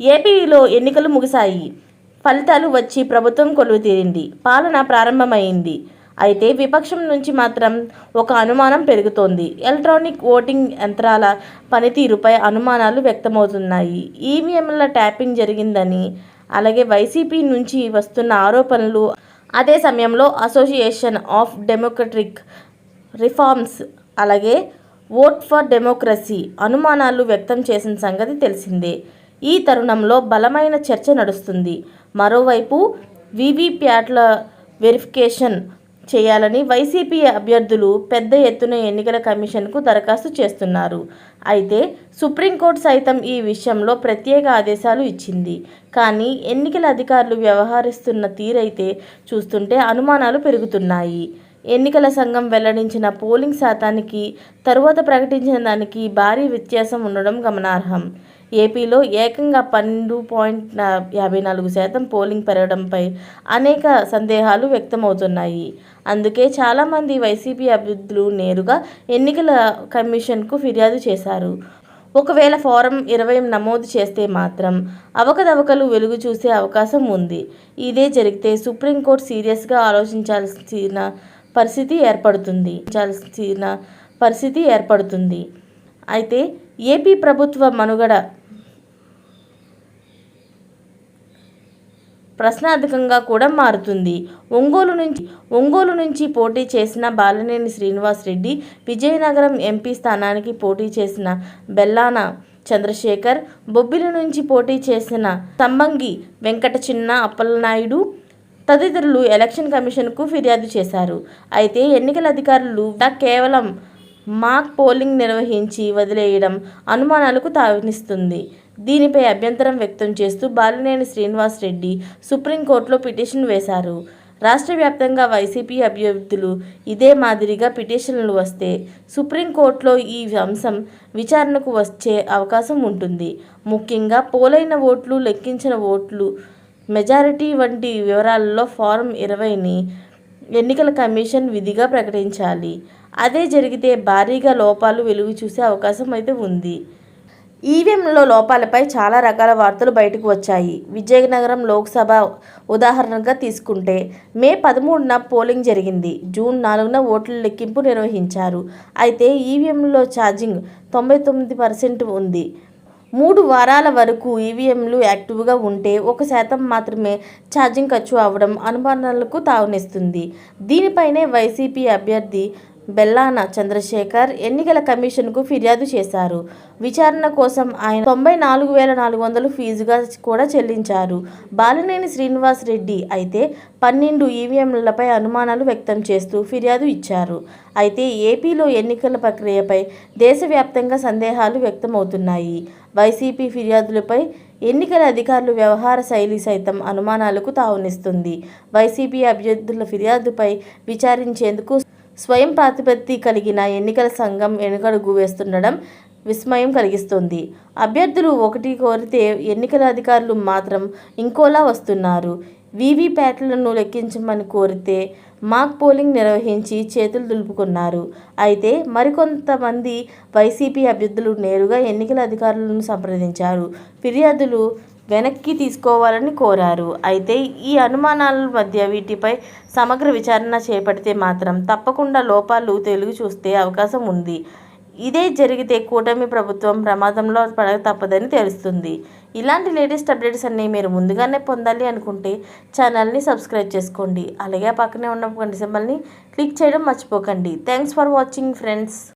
ఏపీలో ఎన్నికలు ముగిశాయి. ఫలితాలు వచ్చి ప్రభుత్వం కొలువు తీరింది. పాలన ప్రారంభమైంది. అయితే విపక్షం నుంచి మాత్రం ఒక అనుమానం పెరుగుతోంది. ఎలక్ట్రానిక్ ఓటింగ్ యంత్రాల పనితీరుపై అనుమానాలు వ్యక్తమవుతున్నాయి. ఈవీఎంల ట్యాపింగ్ జరిగిందని అలాగే వైసీపీ నుంచి వస్తున్న ఆరోపణలు అదే సమయంలో అసోసియేషన్ ఆఫ్ డెమోక్రటిక్ రిఫార్మ్స్ అలాగే ఓట్ ఫర్ డెమోక్రసీ అనుమానాలు వ్యక్తం చేసిన సంగతి తెలిసిందే. ఈ తరుణంలో బలమైన చర్చ నడుస్తుంది. మరోవైపు వీవీప్యాట్ల వెరిఫికేషన్ చేయాలని వైసీపీ అభ్యర్థులు పెద్ద ఎత్తున ఎన్నికల కమిషన్కు దరఖాస్తు చేస్తున్నారు. అయితే సుప్రీంకోర్టు సైతం ఈ విషయంలో ప్రత్యేక ఆదేశాలు ఇచ్చింది. కానీ ఎన్నికల అధికారులు వ్యవహరిస్తున్న తీరైతే చూస్తుంటే అనుమానాలు పెరుగుతున్నాయి. ఎన్నికల సంఘం వెల్లడించిన పోలింగ్ శాతానికి తరువాత ప్రకటించిన దానికి భారీ వ్యత్యాసం ఉండడం గమనార్హం. ఏపీలో ఏకంగా పన్నెండు పాయింట్ యాభై నాలుగు శాతం పోలింగ్ పెరగడంపై అనేక సందేహాలు వ్యక్తమవుతున్నాయి. అందుకే చాలామంది వైసీపీ అభ్యర్థులు నేరుగా ఎన్నికల కమిషన్కు ఫిర్యాదు చేశారు. ఒకవేళ ఫారం ఇరవై నమోదు చేస్తే మాత్రం అవకతవకలు వెలుగు చూసే అవకాశం ఉంది. ఇదే జరిగితే సుప్రీంకోర్టు సీరియస్గా ఆలోచించాల్సిన పరిస్థితి ఏర్పడుతుంది. పరిస్థితి ఏర్పడుతుంది. అయితే ఏపీ ప్రభుత్వ మనుగడ ప్రశ్నార్థకంగా కూడా మారుతుంది. ఒంగోలు నుంచి ఒంగోలు నుంచి పోటీ చేసిన బాలినేని శ్రీనివాస్ రెడ్డి విజయనగరం ఎంపీ స్థానానికి పోటీ చేసిన బెల్లాన చంద్రశేఖర్ బొబ్బిలి నుంచి పోటీ చేసిన తమ్మంగి వెంకట చిన్న అప్పలనాయుడు తదితరులు ఎలక్షన్ కమిషన్కు ఫిర్యాదు చేశారు. అయితే ఎన్నికల అధికారులు కేవలం మాక్ పోలింగ్ నిర్వహించి వదిలేయడం అనుమానాలకు తావినిస్తుంది దీనిపై అభ్యంతరం వ్యక్తం చేస్తూ బాలినేని శ్రీనివాస్ రెడ్డి సుప్రీంకోర్టులో పిటిషన్ వేశారు. రాష్ట్ర వ్యాప్తంగా వైసీపీ అభ్యర్థులు ఇదే మాదిరిగా పిటిషన్లు వస్తే సుప్రీంకోర్టులో ఈ అంశం విచారణకు వచ్చే అవకాశం ఉంటుంది. ముఖ్యంగా పోలైన ఓట్లు లెక్కించిన ఓట్లు మెజారిటీ వంటి వివరాలలో ఫారం ఇరవైని ఎన్నికల కమిషన్ విధిగా ప్రకటించాలి. అదే జరిగితే భారీగా లోపాలు వెలుగు చూసే అవకాశం అయితే ఉంది. ఈవీఎంలో లోపాలపై చాలా రకాల వార్తలు బయటకు వచ్చాయి. విజయనగరం లోక్సభ ఉదాహరణగా తీసుకుంటే మే పదమూడున పోలింగ్ జరిగింది. జూన్ నాలుగున ఓట్ల లెక్కింపు నిర్వహించారు. అయితే ఈవీఎంలో ఛార్జింగ్ తొంభై తొమ్మిది పర్సెంట్ ఉంది. మూడు వారాల వరకు ఈవీఎంలు యాక్టివ్గా ఉంటే ఒక శాతం మాత్రమే ఛార్జింగ్ ఖర్చు అవ్వడం అనుమానాలకు తావునిస్తుంది. దీనిపైనే వైసీపీ అభ్యర్థి బెల్లాన చంద్రశేఖర్ ఎన్నికల కమిషన్కు ఫిర్యాదు చేశారు. విచారణ కోసం ఆయన తొంభై నాలుగు వేల నాలుగు వందలు ఫీజుగా కూడా చెల్లించారు. బాలినేని శ్రీనివాస్ రెడ్డి అయితే పన్నెండు ఈవీఎంలపై అనుమానాలు వ్యక్తం చేస్తూ ఫిర్యాదు ఇచ్చారు. అయితే ఏపీలో ఎన్నికల ప్రక్రియపై దేశవ్యాప్తంగా సందేహాలు వ్యక్తమవుతున్నాయి. వైసీపీ ఫిర్యాదులపై ఎన్నికల అధికారులు వ్యవహార శైలి సైతం అనుమానాలకు తావునిస్తుంది. వైసీపీ అభ్యర్థుల ఫిర్యాదుపై విచారించేందుకు స్వయం ప్రాతిపత్తి కలిగిన ఎన్నికల సంఘం వెనుకడుగు వేస్తుండడం విస్మయం కలిగిస్తుంది. అభ్యర్థులు ఒకటి కోరితే ఎన్నికల అధికారులు మాత్రం ఇంకోలా వస్తున్నారు. వీవీప్యాట్లను లెక్కించమని కోరితే మాక్ పోలింగ్ నిర్వహించి చేతులు దులుపుకున్నారు. అయితే మరికొంతమంది వైసీపీ అభ్యర్థులు నేరుగా ఎన్నికల అధికారులను సంప్రదించారు. ఫిర్యాదులు వెనక్కి తీసుకోవాలని కోరారు. అయితే ఈ అనుమానాల మధ్య వీటిపై సమగ్ర విచారణ చేపడితే మాత్రం తప్పకుండా లోపాలు తెలుగు చూస్తే అవకాశం ఉంది. ఇదే జరిగితే కూటమి ప్రభుత్వం ప్రమాదంలో పడక తప్పదని తెలుస్తుంది. ఇలాంటి లేటెస్ట్ అప్డేట్స్ అన్నీ మీరు ముందుగానే పొందాలి అనుకుంటే ఛానల్ని సబ్స్క్రైబ్ చేసుకోండి. అలాగే పక్కనే ఉన్న సింబల్ని క్లిక్ చేయడం మర్చిపోకండి. Thanks for watching friends.